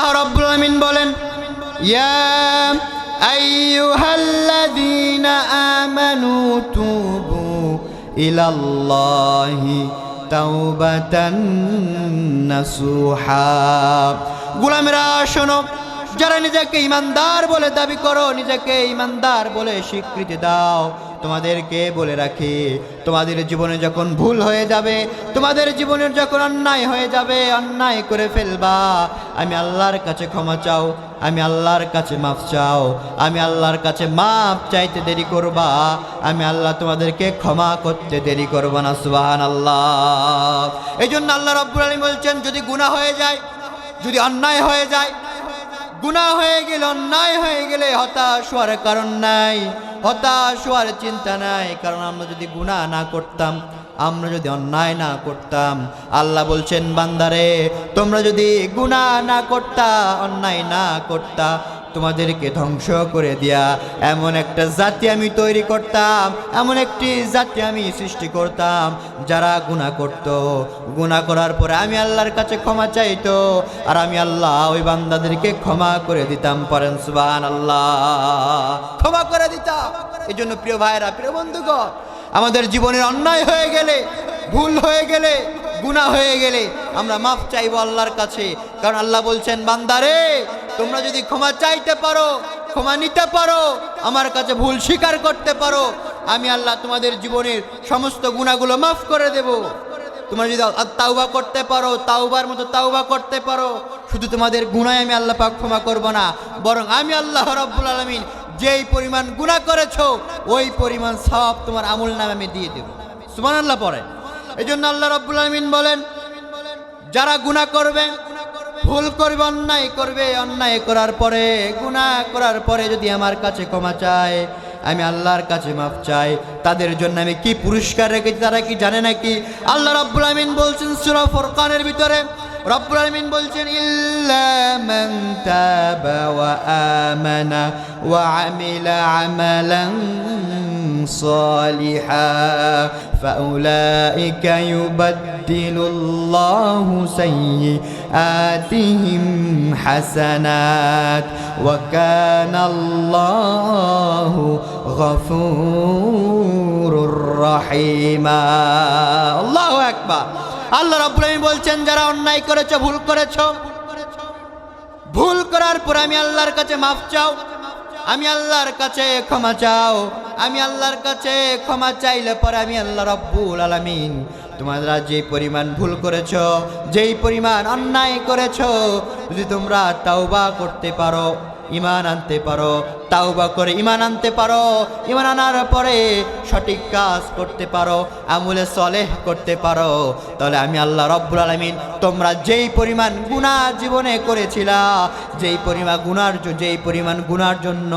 আল্লাহ রব্বুল আমিন বলেন, ইয়া আমানু তুবু ইলাল্লাহি তাওবাতান নাসুহা। গোলামেরা, শোনো, যারা নিজেকে ইমানদার বলে দাবি করো, নিজেকে ইমানদার বলে স্বীকৃতি দাও। তোমাদেরকে বলে রাখি, তোমাদের জীবনে যখন ভুল হয়ে যাবে, তোমাদের জীবনের যখন অন্যায় হয়ে যাবে, অন্যায় করে ফেলবা। আমি আল্লাহর কাছে ক্ষমা চাও, আমি আল্লাহর কাছে মাফ চাও, আমি আল্লাহর কাছে মাফ চাইতে দেরি করবা, আমি আল্লাহ তোমাদেরকে ক্ষমা করতে দেরি করব না সুবাহান আল্লাহ এই জন্য আল্লাহ রব্বুল আলী বলছেন, যদি গুনাহ হয়ে যায়, যদি অন্যায় হয়ে যায় গুনাহ হয়ে গেল, অন্যায় হয়ে গেলে হতাশ হওয়ার কারণ নাই, হতাশ হওয়ার চিন্তা নাই। কারণ আমরা যদি গুণা না করতাম, আমরা যদি অন্যায় না করতাম, আল্লাহ বলছেন, বান্দারে, তোমরা যদি গুণা না করতা, অন্যায় না করতা তোমাদেরকে ধ্বংস করে দিয়া এমন একটা জাতি আমি তৈরি করতাম, এমন একটি জাতি আমি সৃষ্টি করতাম যারা গুণা করত। গুণা করার পরে আমি আল্লাহর কাছে ক্ষমা চাইতো আর আমি আল্লাহ ওই বান্দাদেরকে ক্ষমা করে দিতাম পরেন সুবান আল্লাহ ক্ষমা করে দিতাম। এই জন্য প্রিয় ভাইরা প্রিয় বন্ধুগণ, আমাদের জীবনের অন্যায় হয়ে গেলে, ভুল হয়ে গেলে, গুনাহ হয়ে গেলে আমরা মাফ চাইব আল্লাহর কাছে। কারণ আল্লাহ বলছেন, বান্দারে তোমরা যদি ক্ষমা চাইতে পারো, ক্ষমা নিতে পারো, আমার কাছে ভুল স্বীকার করতে পারো, আমি আল্লাহ তোমাদের জীবনের সমস্ত গুণাগুলো মাফ করে দেব। তোমরা যদি তাওবা করতে পারো, তাওবার মতো তাওবা করতে পারো, শুধু তোমাদের গুণায় আমি আল্লাহ পাক ক্ষমা করব না, বরং আমি আল্লাহ রব্বুল আলমিন যেই পরিমাণ গুণা করেছ, ওই পরিমাণ সব তোমার আমুল নামে আমি দিয়ে দেব। সুমান আল্লাহ পরে এই জন্য আল্লাহ রব্বুল আলমিন বলেন, যারা গুনাহ করবে ভুল করবে, অন্যায় করবে, অন্যায় করার পরে গুণা করার পরে যদি আমার কাছে ক্ষমা চায়, আমি আল্লাহর কাছে মাফ চাই। তাদের জন্য আমি কি পুরস্কার রেখেছি তারা কি জানে নাকি? আল্লাহ রব্বুল আমিন বলছেন সূরা ফোরকানের ভিতরে রব্বুল আমিন বলছেন ইল্লা মান তাবা ওয়া আমানা ওয়া আমিলা আমালান صالحا فأولئك يبدل الله سيئاتهم حسنات وكان الله غفور رحيما الله أكبر আল্লাহ রাব্বুল আলামিন বলছেন, যারা অন্যায় করেছ, ভুল করেছ, ভুল করার পর আমি আল্লাহর কাছে মাফ চাও। আমি আল্লাহর কাছে ক্ষমা চাও। আমি আল্লাহর কাছে ক্ষমা চাইলে পরে আমি আল্লাহ রব্বুল আলামিন তোমরা যে পরিমাণ ভুল করেছ, যেই পরিমাণ অন্যায় করেছ, যদি তোমরা তাওবা করতে পারো। ইমান আনতে পারো, তাওবা করে ইমান আনতে পারো, ইমান আনার পরে সঠিক কাজ করতে পারো, আমুলে সলেহ করতে পারো। তাহলে আমি আল্লাহ রব্বুল আলমিন তোমরা যেই পরিমাণ গুণা জীবনে করেছিলা, যেই পরিমাণ গুণার যেই পরিমাণ গুণার জন্য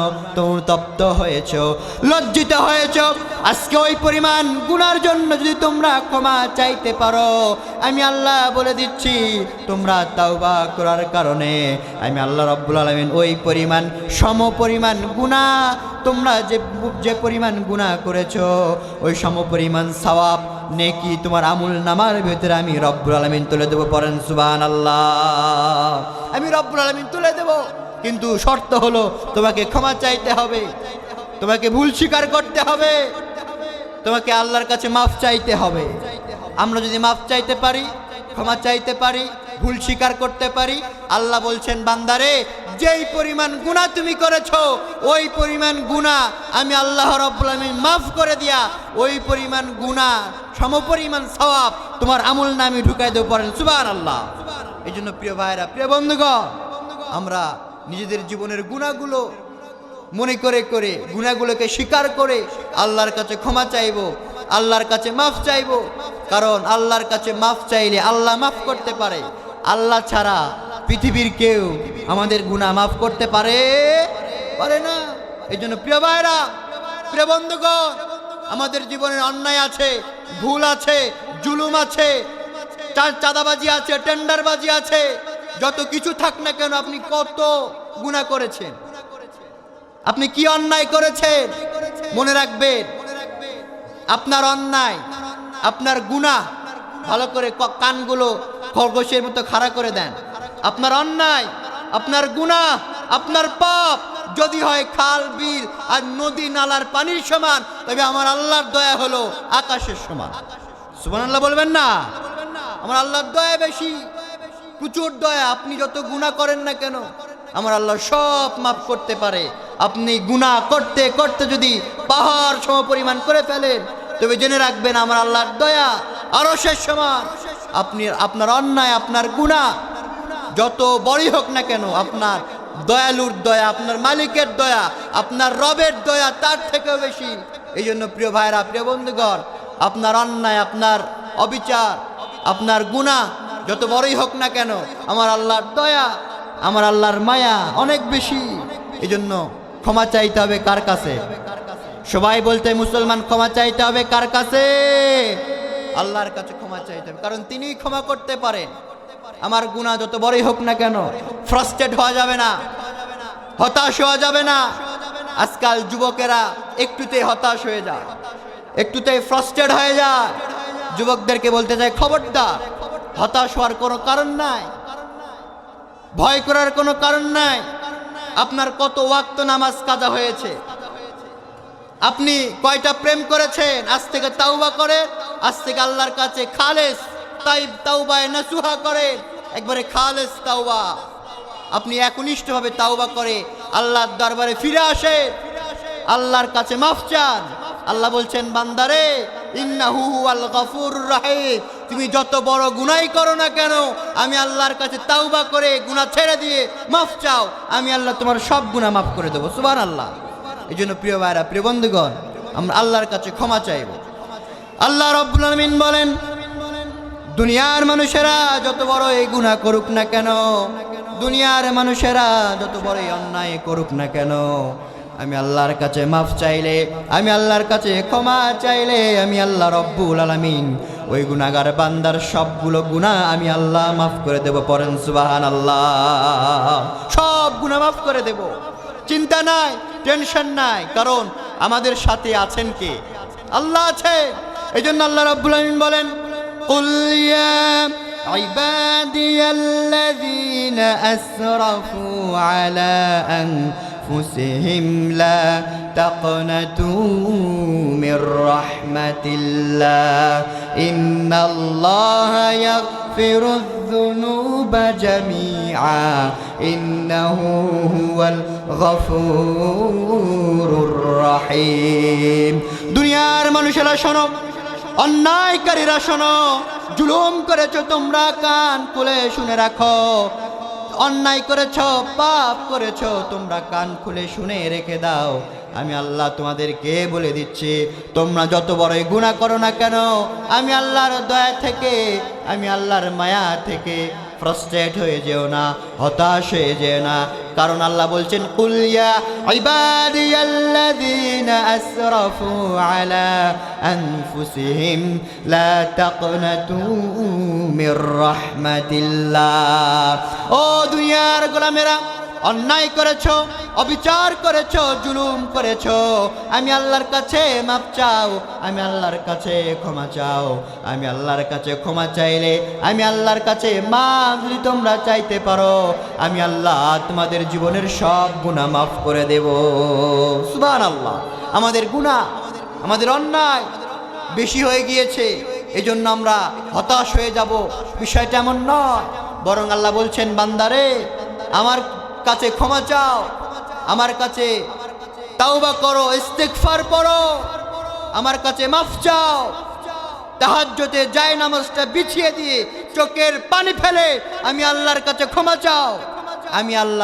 তপ্ত হয়েছ, লজ্জিত হয়েছ আজকে ওই পরিমাণ গুনার জন্য যদি তোমরা ক্ষমা চাইতে পারো, আমি আল্লাহ বলে দিচ্ছি, তোমরা তাওবা করার কারণে আমি আল্লাহ রব্বুল আলমিন ওই পরিমাণ সম পরিমাণ গুণা তোমরা যে যে পরিমাণ গুণা করেছ, ওই সম পরিমাণ সওয়াব নেকি তোমার আমুল নামার ভিতরে আমি রব্বুল আলমিন তুলে দেবো পরেন সুবান আল্লাহ আমি রব্বুল আলমিন তুলে দেব, কিন্তু শর্ত হলো তোমাকে ক্ষমা চাইতে হবে, তোমাকে ভুল স্বীকার করতে হবে। তোমাকে আল্লাহর কাছে মাফ চাইতে হবে। আমরা যদি মাফ চাইতে পারি, ক্ষমা চাইতে পারি, ভুল স্বীকার করতে পারি, আল্লাহ বলছেন, বান্দারে, যেই পরিমাণ গুণা তুমি করেছ, ওই পরিমাণ গুণা আমি আল্লাহ রব্বুল মাফ করে দিয়া, ওই পরিমাণ গুণা সমপরিমাণ সওয়াব তোমার আমল নামে ঢুকাই দেবো পারেন সুবান আল্লাহ এই জন্য প্রিয় ভাইরা প্রিয় বন্ধুগণ, আমরা নিজেদের জীবনের গুণাগুলো মনে করে করে, গুণাগুলোকে স্বীকার করে আল্লাহর কাছে ক্ষমা চাইব, আল্লাহর কাছে মাফ চাইব। কারণ আল্লাহর কাছে মাফ চাইলে আল্লাহ মাফ করতে পারে। আল্লাহ ছাড়া পৃথিবীর কেউ আমাদের গুণা মাফ করতে পারে পারে না। এই জন্য প্রিয় ভাইরা প্রিয় বন্ধুগণ, আমাদের জীবনের অন্যায় আছে, ভুল আছে, জুলুম আছে চাঁদাবাজি আছে, টেন্ডারবাজি আছে, যত কিছু থাক না কেন আপনি কত গুণা করেছেন। আপনি কি অন্যায় করেছেন? মনে রাখবেন, আপনার অন্যায়, আপনার গুনাহ, ভালো করে কানগুলো খরগোশের মতো খাড়া করে দেন। আপনার অন্যায়, আপনার গুনাহ, আপনার পাপ, যদি হয় খাল, বিল আর নদী নালার পানির সমান, তবে আমার আল্লাহর দয়া হলো আকাশের সমান। সুবহানাল্লাহ বলবেন না? আমার আল্লাহর দয়া বেশি। প্রচুর দয়া, আপনি যত গুণা করেন না কেন? আমার আল্লাহ সব মাফ করতে পারে। আপনি গুণা করতে করতে যদি পাহাড় সম পরিমাণ করে ফেলেন, তবে জেনে রাখবেন আমার আল্লাহর দয়া আরও শেষ সমান। আপনি, আপনার অন্যায়, আপনার গুণা যত বড়ই হোক না কেন, আপনার দয়ালুর দয়া, আপনার মালিকের দয়া, আপনার রবের দয়া তার থেকেও বেশি। এই জন্য প্রিয় ভাইরা, প্রিয় বন্ধুগণ, আপনার অন্যায়, আপনার অবিচার, আপনার গুণা যত বড়ই হোক না কেন, আমার আল্লাহর দয়া আমার আল্লাহর মায়া অনেক বেশি। এই জন্য ক্ষমা চাইতে হবে কার কাছে? সবাই বলতে মুসলমান, ক্ষমা চাইতে হবে কার কাছে? আল্লাহর কাছে ক্ষমা চাইতে হবে, কারণ তিনিই ক্ষমা করতে পারেন। আমার গুণা যত বড়ই হোক না কেন ফ্রাস্ট্রেট হওয়া যাবে না, হতাশ হওয়া যাবে না। আজকাল যুবকেরা একটুতে হতাশ হয়ে যায়, একটুতে ফ্রাস্ট্রেট হয়ে যায়। যুবকদেরকে বলতে চাই, খবরদার, হতাশ হওয়ার কোনো কারণ নাই। ভয় করার কোনো কারণ নাই। আপনার কত ওয়াক্ত নামাজ কাজা হয়েছে। আপনি কয়টা প্রেম করেছেন? আজ থেকে তাওবা করে আজ থেকে আল্লাহর কাছে খালেস, তাই তাওবায় নাসুহা করে একবারে খালেস তাওবা। আপনি একনিষ্ঠভাবে তাওবা করে আল্লাহর দরবারে ফিরে আসে আল্লাহর কাছে মাফ চান। আল্লাহ বলছেন, বান্দারে ইন্নাহু তুমি যত বড় গুনাই করো না কেন, আমি আল্লাহর কাছে তাওবা করে গুনাহ ছেড়ে দিয়ে মাফ চাও। আমি আল্লাহ তোমার সব গুনাহ মাফ করে দেবো সুবান আল্লাহ এই জন্য প্রিয় ভাইরা, প্রিয় বন্ধুগণ, আমরা আল্লাহর কাছে ক্ষমা চাইব। আল্লাহ রব্বুল আলমিন বলেন, দুনিয়ার মানুষেরা যত বড় এই গুণা করুক না কেন, দুনিয়ার মানুষেরা যত বড় অন্যায় করুক না কেন আমি আল্লাহর কাছে মাফ চাইলে আমি আল্লাহর কাছে ক্ষমা চাইলে আমি আল্লাহ রব্বুল আলামিন ওই গুনাগার বান্দার সবগুলো গুনাহ আমি আল্লাহ মাফ করে দেব পরেন সুবাহান আল্লাহ সব গুনাহ মাফ করে দেব চিন্তা নাই টেনশন নাই কারণ আমাদের সাথে আছেন কে আল্লাহ আছে এই জন্য আল্লাহ রাব্বুল আলামিন বলেন قل يا عبادي الذين أسرفوا على أنفسهم لا تقنطوا من رحمة الله إن الله يغفر الذنوب جميعا إنه هو الغفور الرحيم দুনিয়ার মানুষেরা শোনো অন্যায়কারীরা শোনো জুলুম করেছো তোমরা কান খুলে শুনে রাখো অন্যায় করেছ, পাপ করেছ, তোমরা কান খুলে শুনে রেখে দাও। আমি আল্লাহ তোমাদেরকে বলে দিচ্ছি, তোমরা যত বড়ই গুণা করো না কেন, আমি আল্লাহর দয়া থেকে, আমি আল্লাহর মায়া থেকে ফ্রাস্ট্রেট হয়ে যেও না, হতাশ হয়ে যেও না। কারণ আল্লাহ বলছেন কুলিয়া ইবাদিয়াল্লাযীনা আসরাফু আলা আনফুসিহিম, লা তাকনাতু মির রাহমাতিল্লাহ। ও দুনিয়ার গোলামেরা অন্যায় করেছ, অবিচার করেছ, জুলুম করেছ। আমি আল্লাহর কাছে মাপ চাও, আমি আল্লাহর কাছে ক্ষমা চাও। আমি আল্লাহর কাছে ক্ষমা চাইলে, আমি আল্লাহর কাছে মাপ যদি তোমরা চাইতে পারো, আমি আল্লাহ তোমাদের জীবনের সব গুণা মাফ করে দেব। সুবান আল্লাহ আমাদের গুণা আমাদের অন্যায় বেশি হয়ে গিয়েছে এই জন্য আমরা হতাশ হয়ে যাব। বিষয়টা এমন নয়, বরং আল্লাহ বলছেন, বান্দারে, আমার কাছে ক্ষমা চাও। আমার কাছে তাওবা করো ইস্তেকফার পড়ো। আমার কাছে মাফ চাও। তাহাজ্জতে যায় নামাজটা বিছিয়ে দিয়ে চোখের পানি ফেলে আমি আল্লাহর কাছে ক্ষমা চাও। আমি আল্লাহ